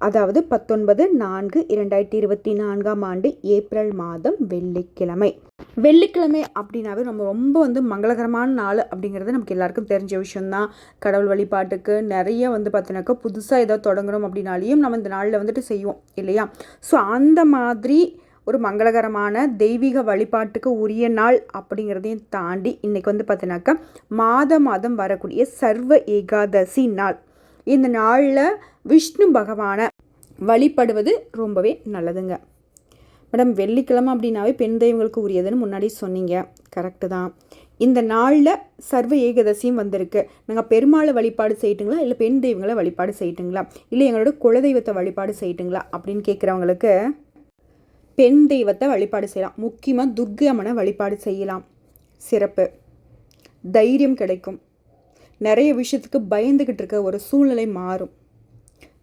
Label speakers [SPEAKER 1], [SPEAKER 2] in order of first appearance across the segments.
[SPEAKER 1] அதாவது பத்தொன்பது நான்கு இரண்டாயிரத்தி இருபத்தி நான்காம் ஆண்டு ஏப்ரல் மாதம் வெள்ளிக்கிழமை. வெள்ளிக்கிழமை அப்படின்னாவே நம்ம ரொம்ப வந்து மங்களகரமான நாள் அப்படிங்கிறது நமக்கு எல்லாருக்கும் தெரிஞ்ச விஷயம்தான். கடவுள் வழிபாட்டுக்கு நிறைய வந்து பார்த்தீங்கன்னாக்கா புதுசாக ஏதாவது தொடங்கணும் அப்படின்னாலையும் நம்ம இந்த நாளில் வந்துட்டு செய்வோம் இல்லையா? ஸோ அந்த மாதிரி ஒரு மங்களகரமான தெய்வீக வழிபாட்டுக்கு உரிய நாள் அப்படிங்கிறதையும் தாண்டி இன்றைக்கி வந்து பார்த்தீங்கன்னாக்கா மாதம் மாதம் வரக்கூடிய சர்வ ஏகாதசி நாள். இந்த நாளில் விஷ்ணு பகவானை வழிபடுவது ரொம்பவே நல்லதுங்க. மேடம் வெள்ளிக்கிழமை அப்படின்னாவே பெண் தெய்வங்களுக்கு உரியதுன்னு முன்னாடி சொன்னீங்க. கரெக்டு தான். இந்த நாளில் சர்வ ஏகதசியும் வந்திருக்கு. நாங்கள் பெருமாளை வழிபாடு செய்யட்டுங்களா? இல்லை பெண் தெய்வங்களை வழிபாடு செய்யட்டுங்களா? இல்லை எங்களோட குலதெய்வத்தை வழிபாடு செய்யட்டுங்களா? அப்படின்னு கேட்குறவங்களுக்கு பெண் தெய்வத்தை வழிபாடு செய்யலாம். முக்கியமாக துர்க்கை அம்மனை வழிபாடு செய்யலாம். சிறப்பு. தைரியம் கிடைக்கும். நிறைய விஷயத்துக்கு பயந்துக்கிட்டு இருக்க ஒரு சூழ்நிலை மாறும்.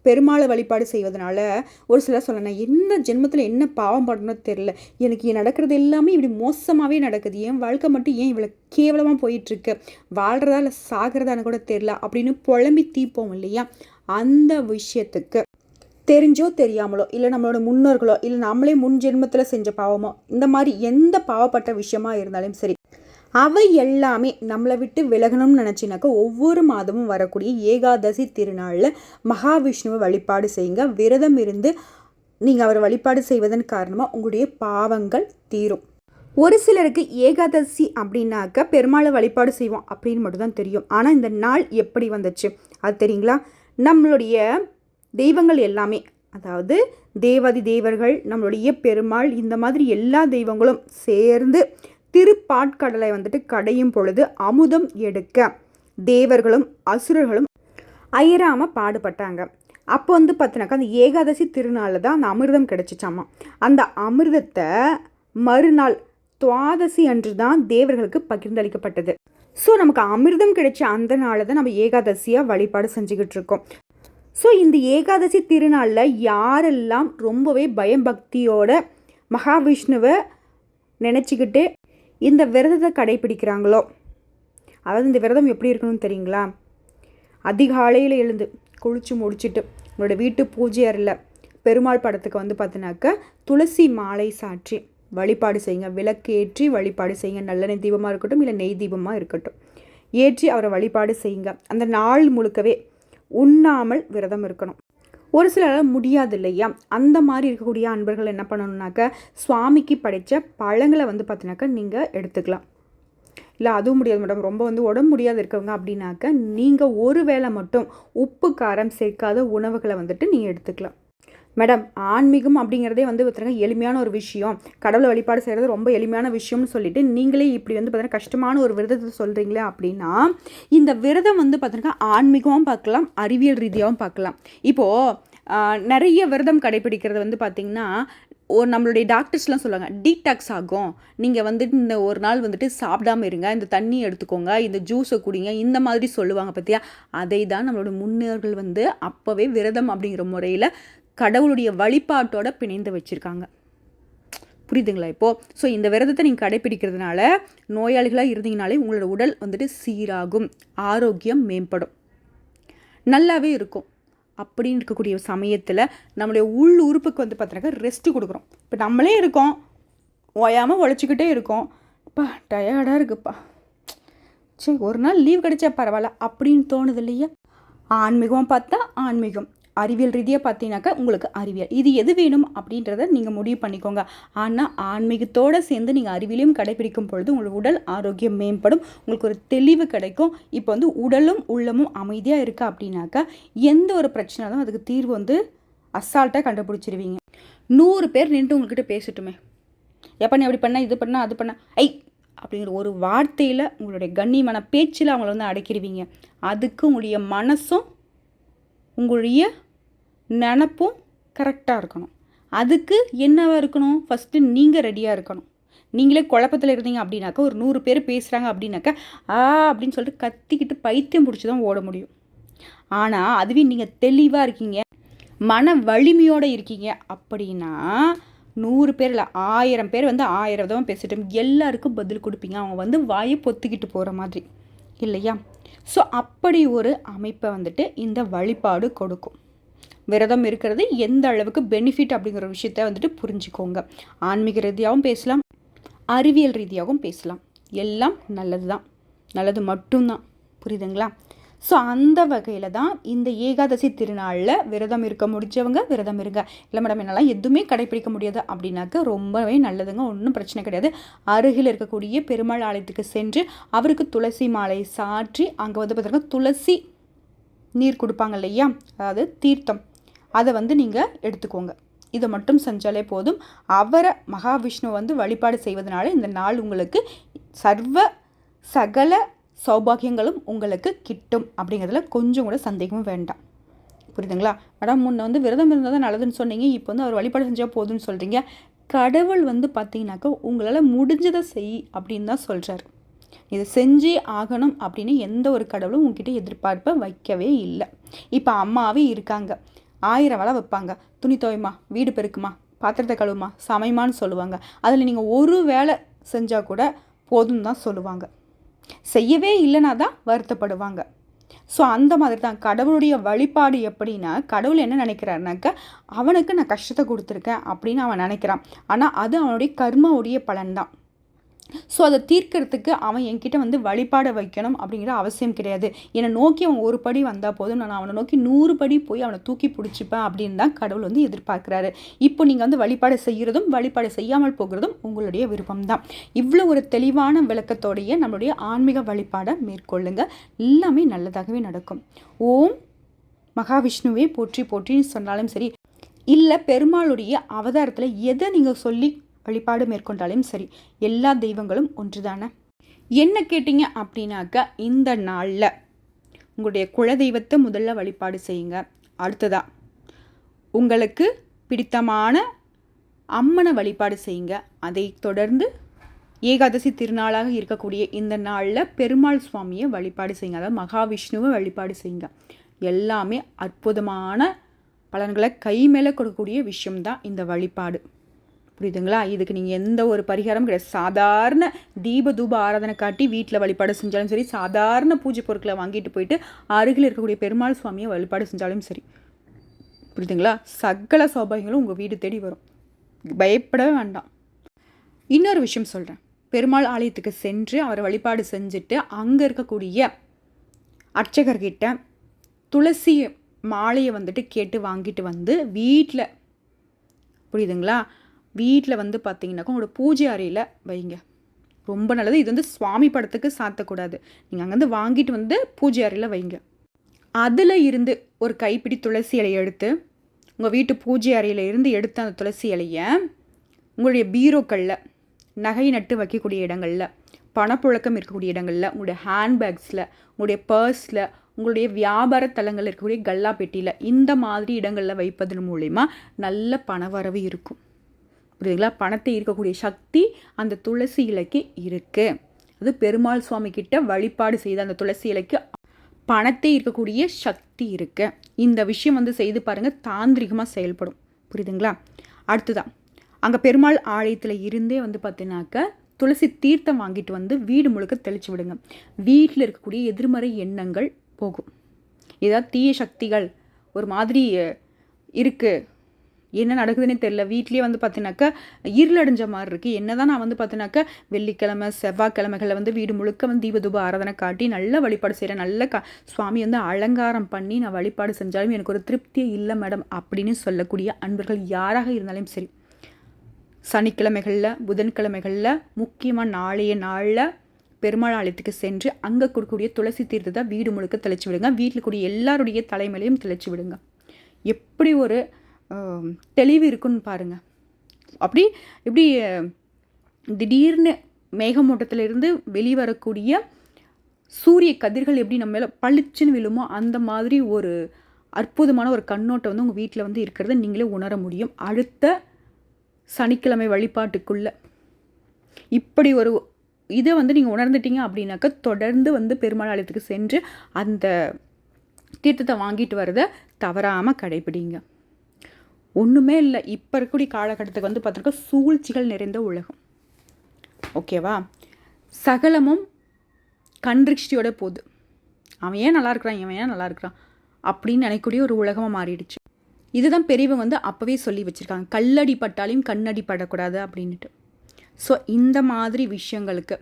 [SPEAKER 1] பெருமாளை வழிபாடு செய்வதனால ஒரு சிலர் சொல்லணும் என்ன ஜென்மத்தில் என்ன பாவம் பண்ணணும் தெரில எனக்கு நடக்கிறது எல்லாமே இப்படி மோசமாகவே நடக்குது. என் வாழ்க்கை மட்டும் ஏன் இவ்வளோ கேவலமாக போயிட்டுருக்கு? வாழ்கிறதா இல்லை சாகிறதான்னு கூட தெரில அப்படின்னு புலம்பி தீப்போம் இல்லையா? அந்த விஷயத்துக்கு. தெரிஞ்சோ தெரியாமலோ இல்லை நம்மளோட முன்னோர்களோ இல்லை நம்மளே முன் ஜென்மத்தில் செஞ்ச பாவமோ இந்த மாதிரி எந்த பாவப்பட்ட விஷயமா இருந்தாலும் சரி அவை எல்லாமே நம்மளை விட்டு விலகணும்னு நினச்சினாக்கா ஒவ்வொரு மாதமும் வரக்கூடிய ஏகாதசி திருநாளில் மகாவிஷ்ணுவை வழிபாடு செய்யுங்க. விரதம் இருந்து நீங்கள் அவரை வழிபாடு செய்வதன் காரணமாக உங்களுடைய பாவங்கள் தீரும். ஒரு சிலருக்கு ஏகாதசி அப்படின்னாக்க பெருமாளை வழிபாடு செய்வோம் அப்படின்னு மட்டும்தான் தெரியும். ஆனால் இந்த நாள் எப்படி வந்துச்சு? அது தெரியுங்களா? நம்மளுடைய தெய்வங்கள் எல்லாமே அதாவது தேவாதி தேவர்கள் நம்மளுடைய பெருமாள் இந்த மாதிரி எல்லா தெய்வங்களும் சேர்ந்து திருப்பாட்கடலை வந்துட்டு கடையும் பொழுது அமுதம் எடுக்க தேவர்களும் அசுரர்களும் அயராமல் பாடுபட்டாங்க. அப்போ வந்து பார்த்தினாக்கா அந்த ஏகாதசி திருநாளில் தான் அந்த அமிர்தம் கிடச்சிச்சாமா? அந்த அமிர்தத்தை மறுநாள் துவாதசி அன்று தான் தேவர்களுக்கு பகிர்ந்தளிக்கப்பட்டது. ஸோ நமக்கு அமிர்தம் கிடைச்ச அந்த நாளில் தான் நம்ம ஏகாதசியாக வழிபாடு செஞ்சுக்கிட்டு இருக்கோம். ஸோ இந்த ஏகாதசி திருநாளில் யாரெல்லாம் ரொம்பவே பயபக்தியோட மகாவிஷ்ணுவை நினச்சிக்கிட்டு இந்த விரதத்தை கடைபிடிக்கிறாங்களோ அதாவது இந்த விரதம் எப்படி இருக்கணும்னு தெரியுங்களா? அதிகாலையில் எழுந்து குளித்து முடிச்சுட்டு உங்களோட வீட்டு பூஜை அறையில் பெருமாள் படத்துக்கு வந்து பார்த்தினாக்க துளசி மாலை சாற்றி வழிபாடு செய்யுங்க. விளக்கு ஏற்றி வழிபாடு செய்யுங்க. நல்லெண்ணெய் தீபமாக இருக்கட்டும் இல்லை நெய் தீபமாக இருக்கட்டும். ஏற்றி அவரை வழிபாடு செய்யுங்க. அந்த நாள் முழுக்கவே உண்ணாமல் விரதம் இருக்கணும். ஒரு சிலரால் முடியாது இல்லையா அந்த மாதிரி இருக்கக்கூடிய அன்பர்கள் என்ன பண்ணணுன்னாக்க சுவாமிக்கு படைத்த பழங்களை வந்து பார்த்தினாக்கா நீங்கள் எடுத்துக்கலாம். இல்லை அதுவும் முடியாது மேடம் ரொம்ப வந்து உடம்பு முடியாது இருக்கவங்க அப்படின்னாக்க நீங்கள் ஒரு வேளை மட்டும் உப்பு காரம் சேர்க்காத உணவுகளை வந்துட்டு நீங்கள் எடுத்துக்கலாம். மேடம் ஆன்மீகம் அப்படிங்கிறதே வந்து பார்த்தீங்கன்னா எளிமையான ஒரு விஷயம். கடவுளை வழிபாடு செய்கிறது ரொம்ப எளிமையான விஷயம்னு சொல்லிட்டு நீங்களே இப்படி வந்து பார்த்தீங்கன்னா கஷ்டமான ஒரு விரதத்தை சொல்கிறீங்களே அப்படின்னா இந்த விரதம் வந்து பார்த்தீங்கன்னா ஆன்மீகமும் பார்க்கலாம் அறிவியல் ரீதியாகவும் பார்க்கலாம். இப்போது நிறைய விரதம் கடைபிடிக்கிறது வந்து பார்த்திங்கன்னா ஒரு நம்மளுடைய டாக்டர்ஸ்லாம் சொல்லுவாங்க டீடாக்ஸ் ஆகும். நீங்கள் வந்துட்டு இந்த ஒரு நாள் வந்துட்டு சாப்பிடாம இருங்க. இந்த தண்ணி எடுத்துக்கோங்க. இந்த ஜூஸை குடிங்க. இந்த மாதிரி சொல்லுவாங்க பார்த்தியா அதை தான் நம்மளோட முன்னோர்கள் வந்து அப்போவே விரதம் அப்படிங்கிற முறையில் கடவுளுடைய வழிபாட்டோட பிணைந்து வச்சுருக்காங்க. புரியுதுங்களா இப்போது ஸோ இந்த விரதத்தை நீங்கள் கடைப்பிடிக்கிறதுனால நோயாளிகளாக இருந்தீங்கனாலே உங்களோட உடல் வந்துட்டு சீராகும் ஆரோக்கியம் மேம்படும். நல்லாவே இருக்கும். அப்படின்னு இருக்கக்கூடிய சமயத்தில் நம்மளுடைய உள் உறுப்புக்கு வந்து பார்த்தீங்கன்னா ரெஸ்ட்டு கொடுக்குறோம். இப்போ நம்மளே இருக்கோம். ஓயாமல் உழைச்சிக்கிட்டே இருக்கோம். அப்பா டயர்டாக இருக்குப்பா. சரி ஒரு நாள் லீவ் கிடைச்சா பரவாயில்ல. அப்படின்னு தோணுது இல்லையா? ஆன்மீகம் பார்த்தா ஆன்மீகம். அறிவியல் ரீதியாக பார்த்தீங்கன்னாக்கா உங்களுக்கு அறிவியல். இது எது வேணும் அப்படின்றத நீங்கள் முடிவு பண்ணிக்கோங்க. ஆனால் ஆன்மீகத்தோடு சேர்ந்து நீங்கள் அறிவியலையும் கடைபிடிக்கும் பொழுது உங்களுக்கு உடல் ஆரோக்கியம் மேம்படும். உங்களுக்கு ஒரு தெளிவு கிடைக்கும். இப்போ வந்து உடலும் உள்ளமும் அமைதியாக இருக்கா அப்படின்னாக்கா எந்த ஒரு பிரச்சனை அதுக்கு தீர்வு வந்து அசால்ட்டாக கண்டுபிடிச்சிருவீங்க. நூறு பேர் நின்று உங்கள்கிட்ட பேசட்டுமே. எப்போ நீ அப்படி பண்ண இது பண்ண அது பண்ண ஐ! அப்படிங்கிற ஒரு வார்த்தையில் உங்களுடைய கண்ணியமான பேச்சில் அவங்கள வந்து அடைக்கிடுவீங்க அதுக்கு உங்களுடைய மனசும் உங்களுடைய நினப்பும் கரெக்டாக இருக்கணும். அதுக்கு என்னவாக இருக்கணும்? ஃபஸ்ட்டு நீங்கள் ரெடியாக இருக்கணும். நீங்களே குழப்பத்தில் இருந்தீங்க அப்படின்னாக்கா ஒரு நூறு பேர் பேசுகிறாங்க அப்படின்னாக்கா ஆ அப்படின்னு சொல்லிட்டு கத்திக்கிட்டு பைத்தியம் பிடிச்சி தான் ஓட முடியும். ஆனால் அதுவே நீங்கள் தெளிவாக இருக்கீங்க மன வலிமையோடு இருக்கீங்க அப்படின்னா நூறு பேர் இல்லை ஆயிரம் பேர் வந்து ஆயிரம் விதமாக பேசிட்டோம் எல்லாருக்கும் பதில் கொடுப்பீங்க. அவங்க வந்து வாயை பொத்துக்கிட்டு போகிற மாதிரி. இல்லையா? ஸோ அப்படி ஒரு அமைப்பை வந்துட்டு இந்த வழிபாடு கொடுக்கும். விரதம் இருக்கிறது. எந்த அளவுக்கு பெனிஃபிட் அப்படிங்கிற விஷயத்த வந்துட்டு புரிஞ்சுக்கோங்க. ஆன்மீக ரீதியாகவும் பேசலாம். அறிவியல் ரீதியாகவும் பேசலாம். எல்லாம் நல்லது தான் நல்லது மட்டும்தான். புரியுதுங்களா? ஸோ அந்த வகையில் தான் இந்த ஏகாதசி திருநாளில் விரதம் இருக்க முடிஞ்சவங்க விரதம் இருங்க. இல்லை மேடம் என்னெல்லாம் எதுவுமே கடைப்பிடிக்க முடியாது. அப்படின்னாக்க ரொம்பவே நல்லதுங்க. ஒன்றும் பிரச்சனை கிடையாது. அருகில் இருக்கக்கூடிய பெருமாள் ஆலயத்துக்கு சென்று அவருக்கு துளசி மாலை சாற்றி அங்கே வந்து பார்த்திங்கன்னா துளசி நீர் கொடுப்பாங்க இல்லையா? அதாவது தீர்த்தம். அதை வந்து நீங்கள் எடுத்துக்கோங்க. இதை மட்டும் செஞ்சாலே போதும். அவரை மகாவிஷ்ணு வந்து வழிபாடு செய்வதனால இந்த நாள் உங்களுக்கு சர்வ சகல சௌபாகியங்களும் உங்களுக்கு கிட்டும் அப்படிங்கிறதுல கொஞ்சம் கூட சந்தேகமும் வேண்டாம். புரியுதுங்களா? மேடம் முன்ன வந்து விரதம் இருந்தால் தான் நல்லதுன்னு சொன்னீங்க. இப்போ வந்து அவர் வழிபாடு செஞ்சால் போதும்னு சொல்கிறீங்க கடவுள் வந்து பார்த்தீங்கன்னாக்கா உங்களால் முடிஞ்சதை செய் அப்படின்னு தான் சொல்கிறார் இதை செஞ்சே ஆகணும் அப்படின்னு எந்த ஒரு கடவுளும் உங்ககிட்ட எதிர்பார்ப்பை வைக்கவே இல்லை. இப்போ அம்மாவே இருக்காங்க. ஆயிரம் வேலை வைப்பாங்க துணி துவைமா வீடு பெருக்குமா பாத்திரத்தை கழுவுமா சமைமான்னு சொல்லுவாங்க. அதில் நீங்கள் ஒரு வேலை செஞ்சால் கூட போதும் தான் சொல்லுவாங்க. செய்யவே இல்லைனா தான் வருத்தப்படுவாங்க. ஸோ அந்த மாதிரி தான் கடவுளுடைய வழிபாடு எப்படின்னா கடவுள் என்ன நினைக்கிறாருனாக்கா அவனுக்கு நான் கஷ்டத்தை கொடுத்துருக்கேன் அப்படின்னு அவன் நினைக்கிறான். ஆனால் அது அவனுடைய கர்மாவுடைய பலன் தான் ஸோ அதை தீர்க்கிறதுக்கு அவன் என்கிட்ட வந்து வழிபாட வைக்கணும் அப்படிங்கிற அவசியம் கிடையாது. என்னை நோக்கி அவன் ஒரு படி வந்தால் போதும். நான் அவனை நோக்கி நூறு படி போய் அவனை தூக்கி பிடிச்சிப்பேன் அப்படின்னு தான் கடவுள் வந்து எதிர்பார்க்குறாரு. இப்போ நீங்கள் வந்து வழிபாடு செய்கிறதும் வழிபாடு செய்யாமல் போகிறதும் உங்களுடைய விருப்பம் தான் இவ்வளோ ஒரு தெளிவான விளக்கத்தோடைய நம்மளுடைய ஆன்மீக வழிபாடை மேற்கொள்ளுங்க. எல்லாமே நல்லதாகவே நடக்கும். ஓம் மகாவிஷ்ணுவே போற்றி போற்றின்னு சொன்னாலும் சரி இல்லை பெருமாளுடைய அவதாரத்தில் எதை நீங்கள் சொல்லி வழிபாடு மேற்கொண்டாலும் சரி எல்லா தெய்வங்களும் ஒன்றுதானே? என்ன கேட்டிங்க அப்படின்னாக்கா இந்த நாளில் உங்களுடைய குலதெய்வத்தை முதல்ல வழிபாடு செய்யுங்க. அடுத்ததா உங்களுக்கு பிடித்தமான அம்மனை வழிபாடு செய்யுங்க. அதை தொடர்ந்து ஏகாதசி திருநாளாக இருக்கக்கூடிய இந்த நாளில் பெருமாள் சுவாமியை வழிபாடு செய்யுங்க. அதாவது மகாவிஷ்ணுவை வழிபாடு செய்யுங்க. எல்லாமே அற்புதமான பலன்களை கை மேலே கொடுக்கக்கூடிய விஷயம்தான் இந்த வழிபாடு. புரியுதுங்களா? இதுக்கு நீங்கள் எந்த ஒரு பரிகாரம் கிடையாது. சாதாரண தீப தூப ஆராதனை காட்டி வீட்டில் வழிபாடு செஞ்சாலும் சரி சாதாரண பூஜை பொருட்களை வாங்கிட்டு போயிட்டு அருகில் இருக்கக்கூடிய பெருமாள் சுவாமியை வழிபாடு செஞ்சாலும் சரி. புரியுதுங்களா? சகல சௌபாகியங்களும் உங்கள் வீடு தேடி வரும். பயப்படவே வேண்டாம். இன்னொரு விஷயம் சொல்கிறேன் பெருமாள் ஆலயத்துக்கு சென்று அவரை வழிபாடு செஞ்சுட்டு அங்கே இருக்கக்கூடிய அர்ச்சகர்கிட்ட துளசி மாலையை வந்துட்டு கேட்டு வாங்கிட்டு வந்து வீட்டில் புரியுதுங்களா? வீட்டில் வந்து பார்த்தீங்கன்னாக்கா உங்களோட பூஜை அறையில் வைங்க. ரொம்ப நல்லது. இது வந்து சுவாமி படத்துக்கு சாத்தக்கூடாது. நீங்கள் அங்கேருந்து வாங்கிட்டு வந்து பூஜை அறையில் வைங்க. அதில் இருந்து ஒரு கைப்பிடி துளசி இலையை எடுத்து உங்கள் வீட்டு பூஜை அறையில் இருந்து எடுத்த அந்த துளசி இலையை உங்களுடைய பீரோக்களில் நகை நட்டு வைக்கக்கூடிய இடங்களில் பணப்புழக்கம் இருக்கக்கூடிய இடங்களில் உங்களுடைய ஹேண்ட்பேக்ஸில் உங்களுடைய பர்ஸில் உங்களுடைய வியாபார தலங்களில் இருக்கக்கூடிய கல்லா பெட்டியில் இந்த மாதிரி இடங்களில் வைப்பதன் மூலிமா நல்ல பணவரவு இருக்கும். புரியுதுங்களா? பணத்தை இருக்கக்கூடிய சக்தி அந்த துளசி இலைக்கு இருக்குது அது பெருமாள் சுவாமி கிட்ட வழிபாடு செய்த அந்த துளசி இலைக்கு பணத்தை இருக்கக்கூடிய சக்தி இருக்குது இந்த விஷயம் வந்து செய்து பாருங்கள் தாந்திரிகமாக செயல்படும். புரியுதுங்களா? அடுத்துதான் அங்கே பெருமாள் ஆலயத்தில் இருந்தே வந்து பார்த்தீங்கன்னாக்க துளசி தீர்த்தம் வாங்கிட்டு வந்து வீடு முழுக்க தெளித்து விடுங்க. வீட்டில் இருக்கக்கூடிய எதிர்மறை எண்ணங்கள் போகும். ஏதாவது தீய சக்திகள் ஒரு மாதிரி இருக்குது என்ன நடக்குதுன்னே தெரில வீட்லேயே வந்து பார்த்தீங்கன்னாக்கா இருளடைஞ்ச மாதிரி இருக்குது என்ன தான் நான் வந்து பார்த்தினாக்கா வெள்ளிக்கிழமை செவ்வாய்க்கிழமைகளில் வந்து வீடு முழுக்க வந்து தீபதூப ஆராதனை காட்டி நல்ல வழிபாடு செய்கிறேன் நல்ல க சுவாமி வந்து அலங்காரம் பண்ணி நான் வழிபாடு செஞ்சாலும் எனக்கு ஒரு திருப்தியே இல்லை மேடம் அப்படின்னு சொல்லக்கூடிய அன்பர்கள் யாராக இருந்தாலும் சரி. சனிக்கிழமைகளில் புதன்கிழமைகளில் முக்கியமாக நாளைய நாளில் பெருமாள் ஆலயத்துக்கு சென்று அங்கே கொடுக்கக்கூடிய துளசி தீர்த்தத்தை வீடு முழுக்க தெளிச்சு விடுங்க. வீட்டில் கூடிய எல்லாருடைய தலைமையிலையும் தெளிச்சு விடுங்க. எப்படி ஒரு தெளிவு இருக்குன்னு பாருங்கள் அப்படி இப்படி திடீர்னு மேகமூட்டத்திலிருந்து வெளிவரக்கூடிய சூரிய கதிர்கள் எப்படி நம்ம மேலே பளிச்சுன்னு விழுமோ அந்த மாதிரி ஒரு அற்புதமான ஒரு கண்ணோட்டம் வந்து உங்கள் வீட்டில் வந்து இருக்கிறத நீங்களே உணர முடியும். அடுத்த சனிக்கிழமை வழிபாட்டுக்குள்ளே. இப்படி ஒரு இதை வந்து நீங்கள் உணர்ந்துட்டீங்க அப்படின்னாக்கா தொடர்ந்து வந்து பெருமாள் ஆலயத்துக்கு சென்று அந்த தீர்த்தத்தை வாங்கிட்டு வரதை தவறாமல் கடைபிடிங்க. ஒன்றுமே இல்லை. இப்போ இருக்கக்கூடிய காலகட்டத்துக்கு வந்து பார்த்தீங்கன்னா சூழ்ச்சிகள் நிறைந்த உலகம். ஓகேவா சகலமும் கண்திருஷ்டியோட போகுது. அவன் ஏன் நல்லா இருக்கிறான்? இவன் ஏன் நல்லா இருக்கிறான்? அப்படின்னு நினைக்கக்கூடிய ஒரு உலகமாக மாறிடுச்சு. இதுதான் பெரியவங்க வந்து அப்போவே சொல்லி வச்சுருக்காங்க. கல்லடி பட்டாலையும் கண்ணடி படக்கூடாது அப்படின்ட்டு ஸோ இந்த மாதிரி விஷயங்களுக்கு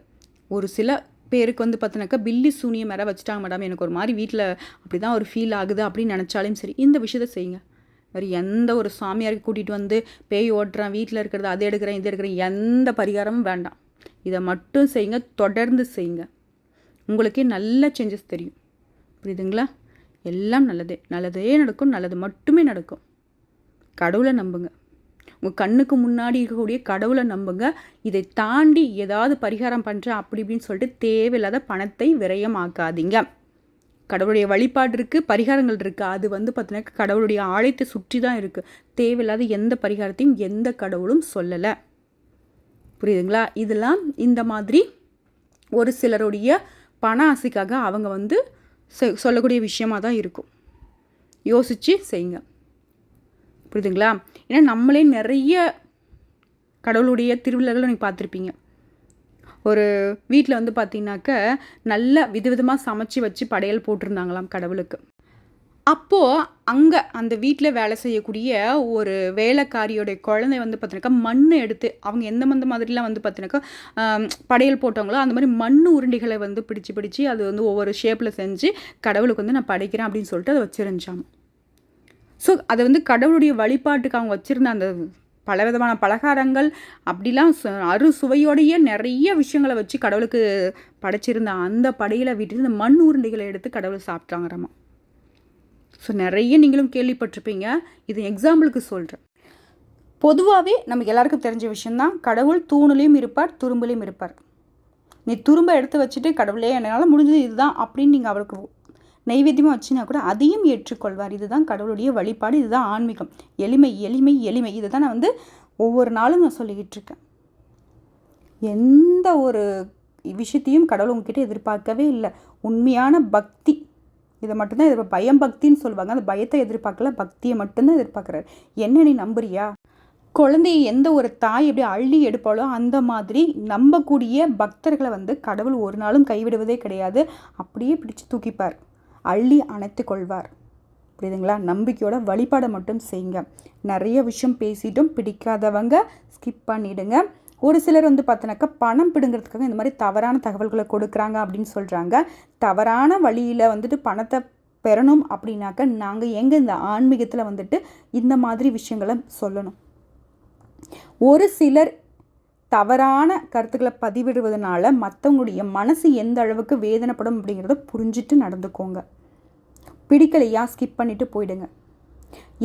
[SPEAKER 1] ஒரு சில பேருக்கு வந்து பார்த்தினாக்கா பில்லி சூனியம் வேற வச்சுட்டாங்க மேடம் எனக்கு ஒரு மாதிரி வீட்டில் அப்படி தான் ஒரு ஃபீல் ஆகுது அப்படின்னு நினச்சாலும் சரி இந்த விஷயத்த செய்யுங்க. வேறு எந்த ஒரு சாமியாருக்கு கூட்டிகிட்டு வந்து பேய் ஓட்டுறேன் வீட்டில் இருக்கிறது அதை எடுக்கிறேன் இதை எடுக்கிறேன் எந்த பரிகாரமும் வேண்டாம். இதை மட்டும் செய்யுங்க தொடர்ந்து செய்யுங்க. உங்களுக்கே நல்ல சேஞ்சஸ் தெரியும். புரியுதுங்களா? எல்லாம் நல்லதே நல்லதே நடக்கும் நல்லது மட்டுமே நடக்கும். கடவுளை நம்புங்க. உங்கள் கண்ணுக்கு முன்னாடி இருக்கக்கூடிய கடவுளை நம்புங்க. இதை தாண்டி ஏதாவது பரிகாரம் பண்ணுறேன் அப்படி இப்படின்னு சொல்லிட்டு தேவையில்லாத பணத்தை விரயமாக்காதீங்க. கடவுளுடைய வழிபாடு இருக்குது பரிகாரங்கள் இருக்குது அது வந்து பார்த்தீங்கன்னா கடவுளுடைய ஆலயத்தை சுற்றி தான் இருக்குது தேவையில்லாத எந்த பரிகாரத்தையும் எந்த கடவுளும் சொல்லலை. புரியுதுங்களா? இதெல்லாம் இந்த மாதிரி ஒரு சிலருடைய பண ஆசைக்காக அவங்க வந்து சொல்லக்கூடிய விஷயமாக தான் இருக்கும். யோசித்து செய்யுங்க. புரியுதுங்களா? ஏன்னா நம்மளே நிறைய கடவுளுடைய திருவிழாக்களை நீங்கள் பார்த்துருப்பீங்க. ஒரு வீட்டில் வந்து பார்த்தீங்கன்னாக்க நல்ல விதவிதமாக சமைச்சு வச்சு படையல் போட்டிருந்தாங்களாம் கடவுளுக்கு. அப்போது அங்கே அந்த வீட்டில் வேலை செய்யக்கூடிய ஒரு வேலைக்காரியோடைய குழந்தை வந்து பார்த்தீங்கன்னாக்கா மண் எடுத்து அவங்க எந்த மந்த மாதிரிலாம் வந்து பார்த்தீங்கன்னாக்கா படையல் போட்டவங்களோ அந்த மாதிரி மண் உருண்டிகளை வந்து பிடிச்சி பிடிச்சி அது வந்து ஒவ்வொரு ஷேப்பில் செஞ்சு கடவுளுக்கு வந்து நான் படைக்கிறேன் அப்படின்னு சொல்லிட்டு அதை வச்சுருந்துச்சாம். ஸோ அதை வந்து கடவுளுடைய வழிபாட்டுக்கு அவங்க வச்சுருந்த அந்த பலவிதமான பலகாரங்கள் அப்படிலாம் அறு சுவையோடைய நிறைய விஷயங்களை வச்சு கடவுளுக்கு படைச்சிருந்த அந்த படையில் விட்டு மண் உருண்டைகளை எடுத்து கடவுள் சாப்பிட்டாங்கிறமா ஸோ நிறைய நீங்களும் கேள்விப்பட்டிருப்பீங்க. இது எக்ஸாம்பிளுக்கு சொல்கிறேன் பொதுவாகவே நமக்கு எல்லாருக்கும் தெரிஞ்ச விஷயந்தான் கடவுள் தூணுலேயும் இருப்பார் துரும்புலேயும் இருப்பார். நீ துரும்ப எடுத்து வச்சுட்டு கடவுளே என்னால் முடிஞ்சது இதுதான் அப்படின்னு நீங்கள் அவருக்கு நைவேத்தியமாக வச்சுனா கூட அதையும் ஏற்றுக்கொள்வார். இதுதான் கடவுளுடைய வழிபாடு இதுதான் ஆன்மீகம். எளிமை எளிமை எளிமை. இதை தான் நான் வந்து ஒவ்வொரு நாளும் நான் சொல்லிக்கிட்டு இருக்கேன். எந்த ஒரு விஷயத்தையும் கடவுள் உங்ககிட்ட எதிர்பார்க்கவே இல்லை. உண்மையான பக்தி. இதை மட்டும்தான் எதிர்ப்பு பயம் பக்தின்னு சொல்லுவாங்க. அந்த பயத்தை எதிர்பார்க்கல பக்தியை மட்டும்தான் எதிர்பார்க்குறாரு. என்ன நீ நம்புறியா? குழந்தைய எந்த ஒரு தாய் எப்படி அள்ளி எடுப்பாலோ அந்த மாதிரி நம்பக்கூடிய பக்தர்களை வந்து கடவுள் ஒரு நாளும் கைவிடுவதே கிடையாது. அப்படியே பிடிச்சு தூக்கிப்பார். அள்ளி அணைத்து கொள்வார். புரியுதுங்களா? நம்பிக்கையோட வழிபாடை மட்டும் செய்யுங்க. நிறைய விஷயம் பேசிட்டும் பிடிக்காதவங்க ஸ்கிப் பண்ணிவிடுங்க ஒரு சிலர் வந்து பார்த்தோன்னாக்கா பணம் பிடுங்கிறதுக்காக இந்த மாதிரி தவறான தகவல்களை கொடுக்குறாங்க அப்படின்னு சொல்கிறாங்க தவறான வழியில் வந்துட்டு பணத்தை பெறணும் அப்படின்னாக்க நாங்கள் எங்கே இந்த ஆன்மீகத்தில் வந்துட்டு இந்த மாதிரி விஷயங்களை சொல்லணும். ஒரு சிலர் தவறான கருத்துக்களை பதிவிடுவதனால மற்றவங்களுடைய மனசு எந்த அளவுக்கு வேதனைப்படும் அப்படிங்கிறத புரிஞ்சுட்டு நடந்துக்கோங்க. பிடிக்கலையா? ஸ்கிப் பண்ணிவிட்டு போயிடுங்க.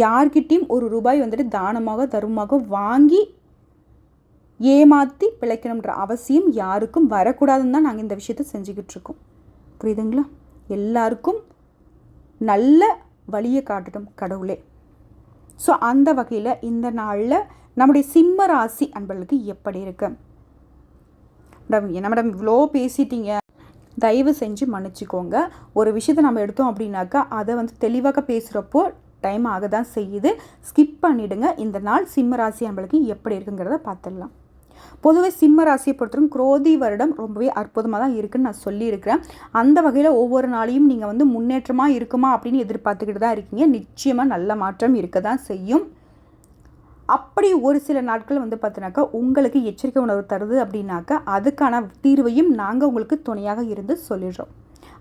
[SPEAKER 1] யார்கிட்டையும் ஒரு ரூபாய் வந்துட்டு தானமாக தருமாக வாங்கி ஏமாற்றி பிழைக்கணுன்ற அவசியம் யாருக்கும் வரக்கூடாதுன்னு தான் நாங்கள் இந்த விஷயத்த செஞ்சுக்கிட்டு இருக்கோம். புரியுதுங்களா? எல்லாருக்கும் நல்ல வழியை காட்டட்டும் கடவுளே. ஸோ அந்த வகையில் இந்த நாளில் நம்முடைய சிம்ம ராசி அன்பர்களுக்கு எப்படி இருக்கு? மேடம் என்ன மேடம் இவ்வளோ பேசிட்டீங்க? தயவு செஞ்சு மன்னிச்சிக்கோங்க. ஒரு விஷயத்தை நம்ம எடுத்தோம் அப்படின்னாக்கா அதை வந்து தெளிவாக பேசுகிறப்போ டைம் ஆக தான் செய்யுது. ஸ்கிப் பண்ணிவிடுங்க இந்த நாள் சிம்ம ராசி நம்மளுக்கு எப்படி இருக்குங்கிறத பார்த்துடலாம் பொதுவே சிம்ம ராசியை பொறுத்தவரைக்கும் குரோதி வருடம் ரொம்பவே அற்புதமாக தான் இருக்குதுன்னு நான் சொல்லியிருக்கிறேன். அந்த வகையில் ஒவ்வொரு நாளையும் நீங்கள் வந்து முன்னேற்றமாக இருக்குமா அப்படின்னு எதிர்பார்த்துக்கிட்டு தான் இருக்கீங்க. நிச்சயமாக நல்ல மாற்றம் இருக்க தான் செய்யும். அப்படி ஒரு சில நாட்கள் வந்து பார்த்தினாக்கா உங்களுக்கு எச்சரிக்கை உணர்வு தருது அப்படின்னாக்கா அதுக்கான தீர்வையும் நாங்கள் உங்களுக்கு துணையாக இருந்து சொல்லிடுறோம்.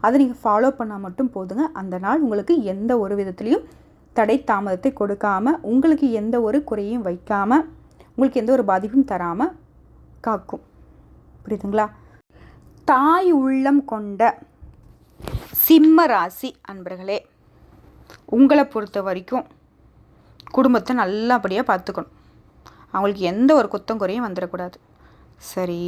[SPEAKER 1] அதை நீங்கள் ஃபாலோ பண்ணால் மட்டும் போதுங்க. அந்த நாள் உங்களுக்கு எந்த ஒரு விதத்துலேயும் தடை தாமதத்தை கொடுக்காமல் உங்களுக்கு எந்த ஒரு குறையும் வைக்காமல் உங்களுக்கு எந்த ஒரு பாதிப்பும் தராமல் காக்கும். புரியுதுங்களா? தாய் உள்ளம் கொண்ட சிம்ம ராசி அன்பர்களே உங்களை பொறுத்த வரைக்கும் குடும்பத்தை நல்லபடியாக பார்த்துக்கணும். அவங்களுக்கு எந்த ஒரு குத்தம் குறையும் வந்துடக்கூடாது. சரி.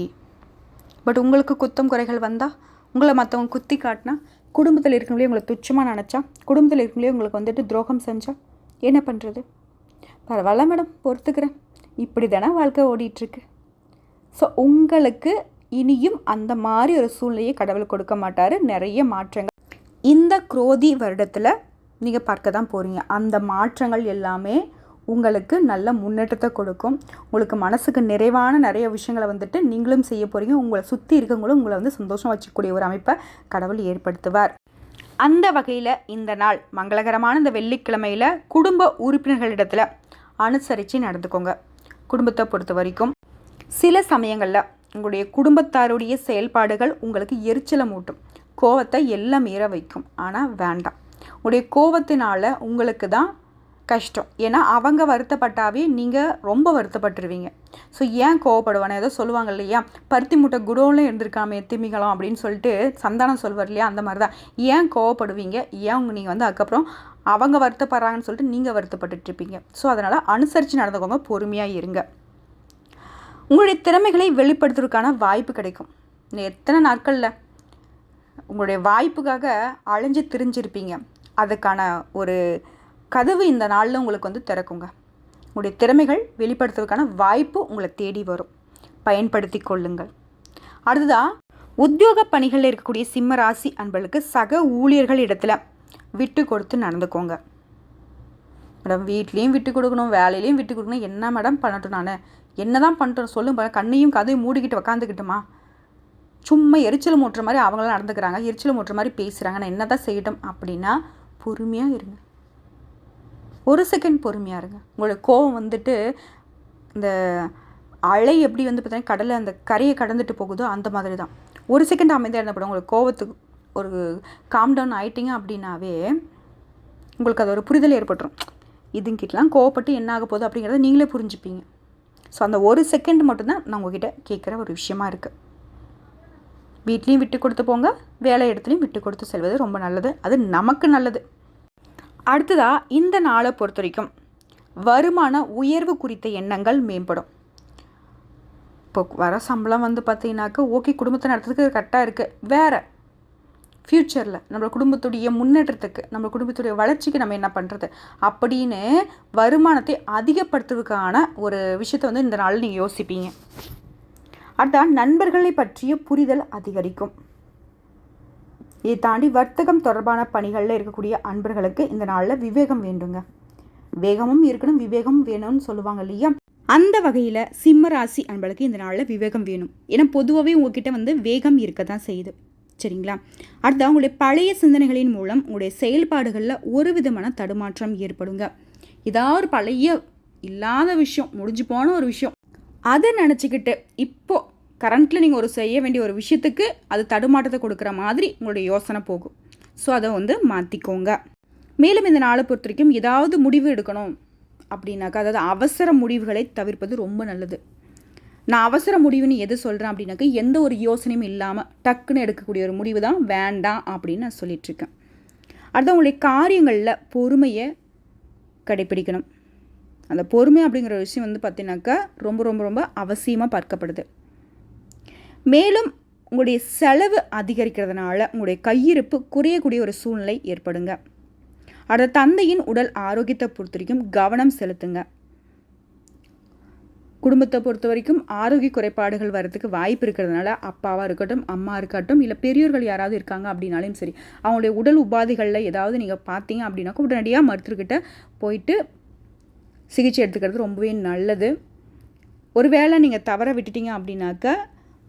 [SPEAKER 1] பட் உங்களுக்கு குத்தம் குறைகள் வந்தால் உங்களை மற்றவங்க குத்தி காட்டினா குடும்பத்தில் இருக்கவங்களே உங்களை துச்சமாக நினச்சா குடும்பத்தில் இருக்கவங்களே உங்களுக்கு வந்துட்டு துரோகம் செஞ்சால் என்ன பண்ணுறது பரவாயில்ல மேடம் பொறுத்துக்கிறேன். இப்படி தானே வாழ்க்கை ஓடிட்டுருக்கு. ஸோ உங்களுக்கு இனியும் அந்த மாதிரி ஒரு சூழ்நிலையை கடவுள் கொடுக்க மாட்டார். நிறைய மாற்றங்கள். இந்த குரோதி வருடத்தில் நீங்கள் பார்க்க தான் போகிறீங்க அந்த மாற்றங்கள் எல்லாமே உங்களுக்கு நல்ல முன்னேற்றத்தை கொடுக்கும். உங்களுக்கு மனசுக்கு நிறைவான நிறைய விஷயங்களை வந்துட்டு நீங்களும் செய்ய போகிறீங்க உங்களை சுற்றி இருக்கவங்களும் உங்களை வந்து சந்தோஷம் வச்சுக்கூடிய ஒரு அமைப்பை கடவுள் ஏற்படுத்துவார். அந்த வகையில் இந்த நாள் மங்களகரமான இந்த வெள்ளிக்கிழமையில் குடும்ப உறுப்பினர்களிடத்தில் அனுசரித்து நடந்துக்கோங்க. குடும்பத்தை பொறுத்த வரைக்கும் சில சமயங்களில் உங்களுடைய குடும்பத்தாருடைய செயல்பாடுகள் உங்களுக்கு எரிச்சலை மூட்டும். கோவத்தை எல்லாம் மீற வைக்கும். ஆனால் வேண்டாம். உடைய கோவத்தினால உங்களுக்கு தான் கஷ்டம். ஏன்னா அவங்க வருத்தப்பட்டாவே நீங்கள் ரொம்ப வருத்தப்பட்டுருவீங்க. ஸோ ஏன் கோவப்படுவானே? ஏதோ சொல்லுவாங்க இல்லையா? பருத்தி மூட்டை குடோனில் இருந்திருக்காமே திமிங்கலம் அப்படின்னு சொல்லிட்டு சந்தானம் சொல்வார் இல்லையா? அந்த மாதிரி தான் ஏன் கோவப்படுவீங்க? ஏன் உங்க நீங்கள் வந்து அதுக்கப்புறம் அவங்க வருத்தப்படுறாங்கன்னு சொல்லிட்டு நீங்கள் வருத்தப்பட்டுட்டு இருப்பீங்க ஸோ அதனால் அனுசரித்து நடந்துக்கோங்க. பொறுமையாக இருங்க. உங்களுடைய திறமைகளை வெளிப்படுத்துறதுக்கான வாய்ப்பு கிடைக்கும். எத்தனை நாட்களில் உங்களுடைய வாய்ப்புக்காக அலைஞ்சு திரிஞ்சிருப்பீங்க. அதுக்கான ஒரு கதவு இந்த நாளில் உங்களுக்கு வந்து திறக்குங்க. உங்களுடைய திறமைகள் வெளிப்படுத்துவதற்கான வாய்ப்பு உங்களை தேடி வரும். பயன்படுத்தி கொள்ளுங்கள். அடுத்ததாக உத்தியோக பணிகளில் இருக்கக்கூடிய சிம்ம ராசி அன்பளுக்கு சக ஊழியர்கள் இடத்துல விட்டு கொடுத்து நடந்துக்கோங்க. மேடம் வீட்லேயும் விட்டு கொடுக்கணும் வேலையிலையும் விட்டு கொடுக்கணும். என்ன மேடம் பண்ணட்டும் நான்? என்ன தான் பண்ணிட்டோம் சொல்லும் கண்ணையும் கதையும் மூடிக்கிட்டு உக்காந்துக்கிட்டுமா? சும்மா எரிச்சல் மூட்டுற மாதிரி அவங்களாம் நடந்துக்கிறாங்க எரிச்சல் மூட்டுற மாதிரி பேசுகிறாங்க நான் என்ன தான் செய்யட்டும் அப்படின்னா பொறுமையாக இருங்க. ஒரு செகண்ட் பொறுமையாக இருங்க. உங்களோட கோவம் வந்துட்டு இந்த அலை எப்படி வந்து பார்த்தீங்கன்னா கடலை அந்த கரையை கடந்துட்டு போகுதோ அந்த மாதிரி தான் ஒரு செகண்ட் அமைதியாக இருந்தப்படும் உங்களுக்கு கோவத்துக்கு ஒரு காம் டவுன் ஆயிட்டீங்க அப்படின்னாவே உங்களுக்கு அது ஒரு புரிதல் ஏற்பட்டுரும். இதுங்கிட்டலாம் கோவப்பட்டு என்ன ஆக போகுது அப்படிங்கிறத நீங்களே புரிஞ்சுப்பீங்க. ஸோ அந்த ஒரு செகண்ட் மட்டும்தான் நான் உங்ககிட்ட கேட்குற ஒரு விஷயமா இருக்குது வீட்லேயும் விட்டு கொடுத்து போங்க வேலை இடத்துலையும் விட்டு கொடுத்து செல்வது ரொம்ப நல்லது. அது நமக்கு நல்லது. அடுத்ததாக இந்த நாளை பொறுத்த வரைக்கும் வருமான உயர்வு குறித்த எண்ணங்கள் மேம்படும். இப்போ வர சம்பளம் வந்து பார்த்தீங்கன்னாக்க ஓகே குடும்பத்தை நடத்துறதுக்கு கரெக்டாக இருக்குது வேறு ஃப்யூச்சரில் நம்ம குடும்பத்துடைய முன்னேற்றத்துக்கு நம்ம குடும்பத்துடைய வளர்ச்சிக்கு நம்ம என்ன பண்ணுறது அப்படின்னு வருமானத்தை அதிகப்படுத்துறதுக்கான ஒரு விஷயத்தை வந்து இந்த நாளில் நீங்கள் யோசிப்பீங்க. அடுத்த நண்பர்களை பற்றிய புரிதல் அதிகரிக்கும். இதை தாண்டி வர்த்தகம் தொடர்பான பணிகளில் இருக்கக்கூடிய அன்பர்களுக்கு இந்த நாளில் விவேகம் வேண்டுங்க. வேகமும் இருக்கணும் விவேகமும் வேணும்னு சொல்லுவாங்க இல்லையா? அந்த வகையில் சிம்ம ராசி அன்பர்களுக்கு இந்த நாளில் விவேகம் வேணும். ஏன்னா பொதுவாகவே உங்ககிட்ட வந்து வேகம் இருக்க தான் செய்யுது. சரிங்களா? அடுத்து உங்களுடைய பழைய சிந்தனைகளின் மூலம் உங்களுடைய செயல்பாடுகளில் ஒரு விதமான தடுமாற்றம் ஏற்படுங்க. ஏதாவது ஒரு பழைய இல்லாத விஷயம் முடிஞ்சு போன ஒரு விஷயம் அதை நினச்சிக்கிட்டு இப்போது கரண்ட்டில் நீங்கள் ஒரு செய்ய வேண்டிய ஒரு விஷயத்துக்கு அது தடுமாற்றத்தை கொடுக்குற மாதிரி உங்களுடைய யோசனை போகும். ஸோ அதை வந்து மாற்றிக்கோங்க மேலும் இந்த நாளை பொறுத்த வரைக்கும் ஏதாவது முடிவு எடுக்கணும் அப்படின்னாக்கா அதாவது அவசர முடிவுகளை தவிர்ப்பது ரொம்ப நல்லது. நான் அவசர முடிவுன்னு எது சொல்கிறேன் அப்படின்னாக்கா எந்த ஒரு யோசனையும் இல்லாமல் டக்குன்னு எடுக்கக்கூடிய ஒரு முடிவு தான் வேண்டாம் அப்படின்னு நான் சொல்லிகிட்ருக்கேன் அடுத்து உங்களுடைய காரியங்களில் பொறுமையை கடைப்பிடிக்கணும். அந்த பொறுமை அப்படிங்கிற விஷயம் வந்து பார்த்தீங்கன்னாக்கா ரொம்ப ரொம்ப ரொம்ப அவசியமாக பார்க்கப்படுது. மேலும் உங்களுடைய செலவு அதிகரிக்கிறதுனால உங்களுடைய கையிருப்பு குறையக்கூடிய ஒரு சூழ்நிலை ஏற்படுங்க. அடுத்த தந்தையின் உடல் ஆரோக்கியத்தை பொறுத்த வரைக்கும் கவனம் செலுத்துங்க. குடும்பத்தை பொறுத்த வரைக்கும் ஆரோக்கிய குறைபாடுகள் வரதுக்கு வாய்ப்பு இருக்கிறதுனால அப்பாவாக இருக்கட்டும் அம்மா இருக்கட்டும் இல்லை பெரியோர்கள் யாராவது இருக்காங்க அப்படின்னாலும் சரி அவங்களுடைய உடல் உபாதைகளில் ஏதாவது நீங்கள் பார்த்தீங்க அப்படின்னாக்கா உடனடியாக மருத்துவர்கிட்ட போயிட்டு சிகிச்சை எடுத்துக்கிறது ரொம்பவே நல்லது. ஒருவேளை நீங்கள் தவற விட்டுட்டீங்க அப்படின்னாக்கா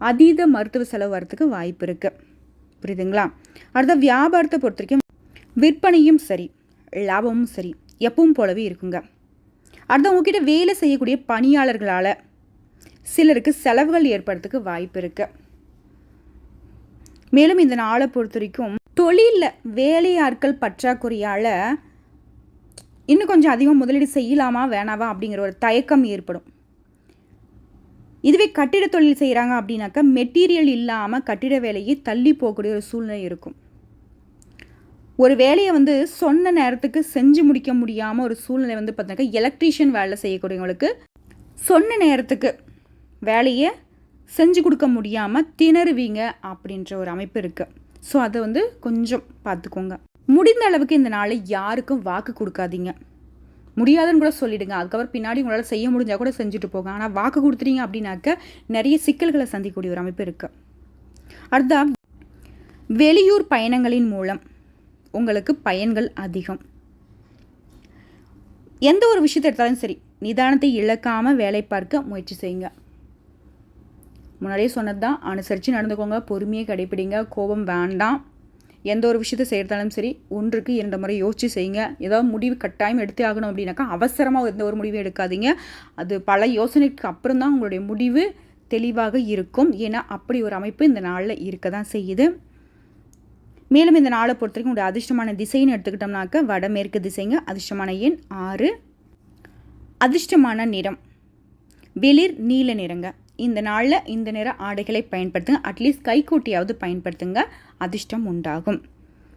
[SPEAKER 1] அதீத மருத்துவ செலவு வரத்துக்கு வாய்ப்பு இருக்குது புரியுதுங்களா? அடுத்த வியாபாரத்தை பொறுத்த வரைக்கும் விற்பனையும் சரி லாபமும் சரி எப்பவும் போலவே இருக்குங்க. அடுத்த உங்ககிட்ட வேலை செய்யக்கூடிய பணியாளர்களால் சிலருக்கு செலவுகள் ஏற்படுறதுக்கு வாய்ப்பு இருக்குது மேலும் இந்த நாளை பொறுத்த வரைக்கும் தொழிலில் வேலையாட்கள் பற்றாக்குறையால் இன்னும் கொஞ்சம் அதிகமாக முதலீடு செய்யலாமா வேணாவா அப்படிங்கிற ஒரு தயக்கம் ஏற்படும். இதுவே கட்டிட தொழில் செய்கிறாங்க அப்படின்னாக்கா மெட்டீரியல் இல்லாமல் கட்டிட வேலையை தள்ளி போகக்கூடிய ஒரு சூழ்நிலை இருக்கும். ஒரு வேலையை வந்து சொன்ன நேரத்துக்கு செஞ்சு முடிக்க முடியாமல் ஒரு சூழ்நிலை வந்து பார்த்தீங்கன்னா எலக்ட்ரீஷியன் வேலை செய்யக்கூடியவங்களுக்கு சொன்ன நேரத்துக்கு வேலையை செஞ்சு கொடுக்க முடியாமல் திணறுவீங்க அப்படின்ற ஒரு அமைப்பு இருக்குது ஸோ அதை வந்து கொஞ்சம் பார்த்துக்கோங்க. முடிந்த அளவுக்கு இந்த நாளை யாருக்கும் வாக்கு கொடுக்காதீங்க. முடியாதுன்னு கூட சொல்லிடுங்க. அதுக்கப்புறம் பின்னாடி உங்களால் செய்ய முடிஞ்சால் கூட செஞ்சுட்டு போங்க. ஆனால் வாக்கு கொடுத்துட்டீங்க அப்படின்னாக்க நிறைய சிக்கல்களை சந்திக்கக்கூடிய ஒரு அமைப்பு இருக்குது அடுத்தா வெளியூர் பயணங்களின் மூலம் உங்களுக்கு பயன்கள் அதிகம். எந்த ஒரு விஷயத்தை எடுத்தாலும் சரி நிதானத்தை இழக்காமல் வேலை பார்க்க முயற்சி செய்யுங்க. முன்னாடியே சொன்னது தான் அனுசரித்து நடந்துக்கோங்க பொறுமையை கடைப்பிடிங்க கோபம் வேண்டாம். எந்த ஒரு விஷயத்தை செய்கிறதாலும் சரி ஒன்றுக்கு இரண்டு முறை யோசித்து செய்யுங்க. ஏதாவது முடிவு கட்டாயம் எடுத்தே ஆகணும் அப்படின்னாக்கா அவசரமாக எந்த ஒரு முடிவும் எடுக்காதீங்க. அது பல யோசனைக்கு அப்புறம் தான் உங்களுடைய முடிவு தெளிவாக இருக்கும். ஏன்னா அப்படி ஒரு அமைப்பு இந்த நாளில் இருக்க தான் செய்யுது. மேலும் இந்த நாளை பொறுத்த வரைக்கும் உங்களுடைய அதிர்ஷ்டமான திசைன்னு எடுத்துக்கிட்டோம்னாக்க வடமேற்கு திசைங்க அதிர்ஷ்டமான எண் ஆறு. அதிர்ஷ்டமான நிறம் வெளிர் நீல நிறங்க. இந்த நாளில் இந்த நிற ஆடைகளை பயன்படுத்துங்க. அட்லீஸ்ட் கைக்கூட்டியாவது பயன்படுத்துங்க. அதிர்ஷ்டம் உண்டாகும்.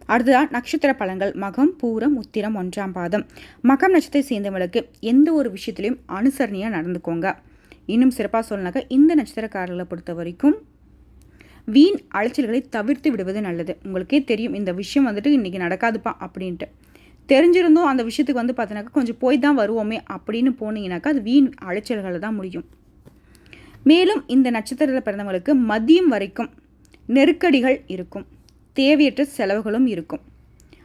[SPEAKER 1] அடுத்ததாக நட்சத்திர பலன்கள். மகம் பூரம் உத்திரம் ஒன்றாம் பாதம். மகம் நட்சத்திரத்தை சேர்ந்தவங்களுக்கு எந்த ஒரு விஷயத்துலையும் அனுசரணையாக நடந்துக்கோங்க. இன்னும் சிறப்பாக சொல்லனாக்க இந்த நட்சத்திரக்காரர்களை பொறுத்த வரைக்கும் வீண் அலைச்சல்களை தவிர்த்து விடுவது நல்லது. உங்களுக்கே தெரியும் இந்த விஷயம் வந்துட்டு இன்றைக்கி நடக்காதுப்பா அப்படின்ட்டு. தெரிஞ்சிருந்தோம் அந்த விஷயத்துக்கு வந்து பார்த்தீங்கன்னாக்கா கொஞ்சம் போய் தான் வருவோமே அப்படின்னு போனீங்கன்னாக்கா அது வீண் அலைச்சல்களை தான் முடியும். மேலும் இந்த நட்சத்திரத்தில் பிறந்தவங்களுக்கு மதியம் வரைக்கும் நெருக்கடிகள் இருக்கும். தேவையற்ற செலவுகளும் இருக்கும்.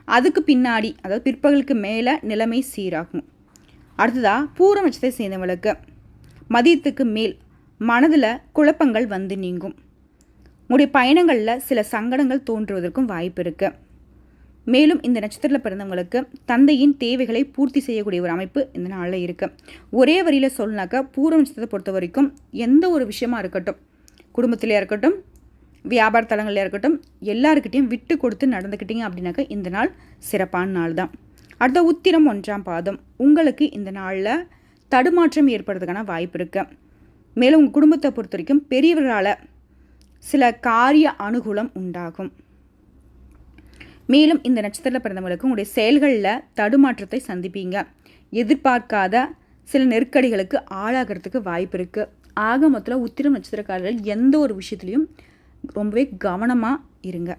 [SPEAKER 1] அதுக்கு பின்னாடி அதாவது பிற்பகலுக்கு மேலே நிலைமை சீராகும். அடுத்ததாக பூர நட்சத்திரத்தை சேர்ந்தவங்களுக்கு மதியத்துக்கு மேல் மனதில் குழப்பங்கள் வந்து நீங்கும். உங்களுடைய பயணங்களில் சில சங்கடங்கள் தோன்றுவதற்கும் வாய்ப்பு இருக்குது மேலும் இந்த நட்சத்திரத்தில் பிறந்தவங்களுக்கு தந்தையின் தேவைகளை பூர்த்தி செய்யக்கூடிய ஒரு அமைப்பு இந்த நாளில் இருக்குது ஒரே வரியில் சொல்லினாக்கா பூர்வ நட்சத்திரத்தை பொறுத்த வரைக்கும் எந்த ஒரு விஷயமா இருக்கட்டும் குடும்பத்திலே இருக்கட்டும் வியாபார தலங்களில் இருக்கட்டும் எல்லாருக்கிட்டையும் விட்டு கொடுத்து நடந்துக்கிட்டீங்க அப்படின்னாக்கா இந்த நாள் சிறப்பான நாள் தான். அடுத்த உத்திரம் ஒன்றாம் பாதம். உங்களுக்கு இந்த நாளில் தடுமாற்றம் ஏற்படுறதுக்கான வாய்ப்பு இருக்குது மேலும் உங்கள் குடும்பத்தை பொறுத்த வரைக்கும் பெரியவர்களால் சில காரிய அனுகூலம் உண்டாகும். மேலும் இந்த நட்சத்திரத்தில் பிறந்தவங்களுக்கு உங்களுடைய செயல்களில் தடுமாற்றத்தை சந்திப்பீங்க. எதிர்பார்க்காத சில நெருக்கடிகளுக்கு ஆளாகிறதுக்கு வாய்ப்பு இருக்குது ஆக மொத்தத்தில் உத்திரம் நட்சத்திரக்காரர்கள் எந்த ஒரு விஷயத்துலையும் ரொம்பவே கவனமாக இருங்க.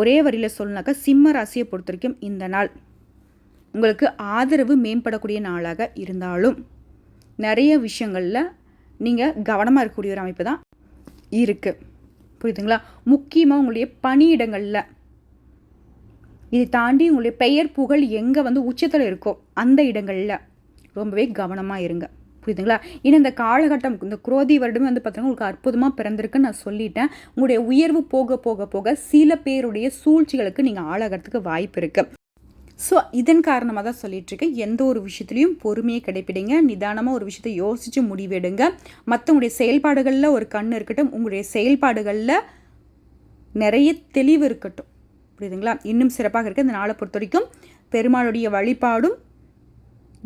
[SPEAKER 1] ஒரே வரியில் சொல்லனாக்கா சிம்ம ராசியை பொறுத்த வரைக்கும் இந்த நாள் உங்களுக்கு ஆதரவு மேம்படக்கூடிய நாளாக இருந்தாலும் நிறைய விஷயங்களில் நீங்கள் கவனமாக இருக்கக்கூடிய ஒரு அமைப்பு தான் இருக்குது புரியுதுங்களா? முக்கியமாக உங்களுடைய பணியிடங்களில். இதை தாண்டி உங்களுடைய பெயர் புகழ் எங்கே வந்து உச்சத்தில் இருக்கோ அந்த இடங்களில் ரொம்பவே கவனமாக இருங்க. புரியுதுங்களா? இன்னும் இந்த காலகட்டம் இந்த குரோதி வருடமே வந்து பார்த்தீங்கன்னா உங்களுக்கு அற்புதமாக பிறந்திருக்குன்னு நான் சொல்லிட்டேன். உங்களுடைய உயர்வு போக போக போக சில பேருடைய சூழ்ச்சிகளுக்கு நீங்கள் ஆளாகிறதுக்கு வாய்ப்பு இருக்குது ஸோ இதன் காரணமாக தான் சொல்லிகிட்ருக்கேன் எந்த ஒரு விஷயத்துலையும் பொறுமையை கிடைப்பிடுங்க. நிதானமாக ஒரு விஷயத்தை யோசித்து முடிவெடுங்க. மற்றவங்களுடைய செயல்பாடுகளில் ஒரு கண் இருக்கட்டும் உங்களுடைய செயல்பாடுகளில் நிறைய தெளிவு இருக்கட்டும். புரியுதுங்களா? இன்னும் சிறப்பாக இருக்குது இந்த நாளை பொறுத்த வரைக்கும் பெருமாளுடைய வழிபாடும்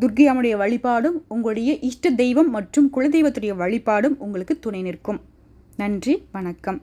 [SPEAKER 1] துர்கியாமுடைய வழிபாடும் உங்களுடைய இஷ்ட தெய்வம் மற்றும் குலதெய்வத்துடைய வழிபாடும் உங்களுக்கு துணை நிற்கும். நன்றி வணக்கம்.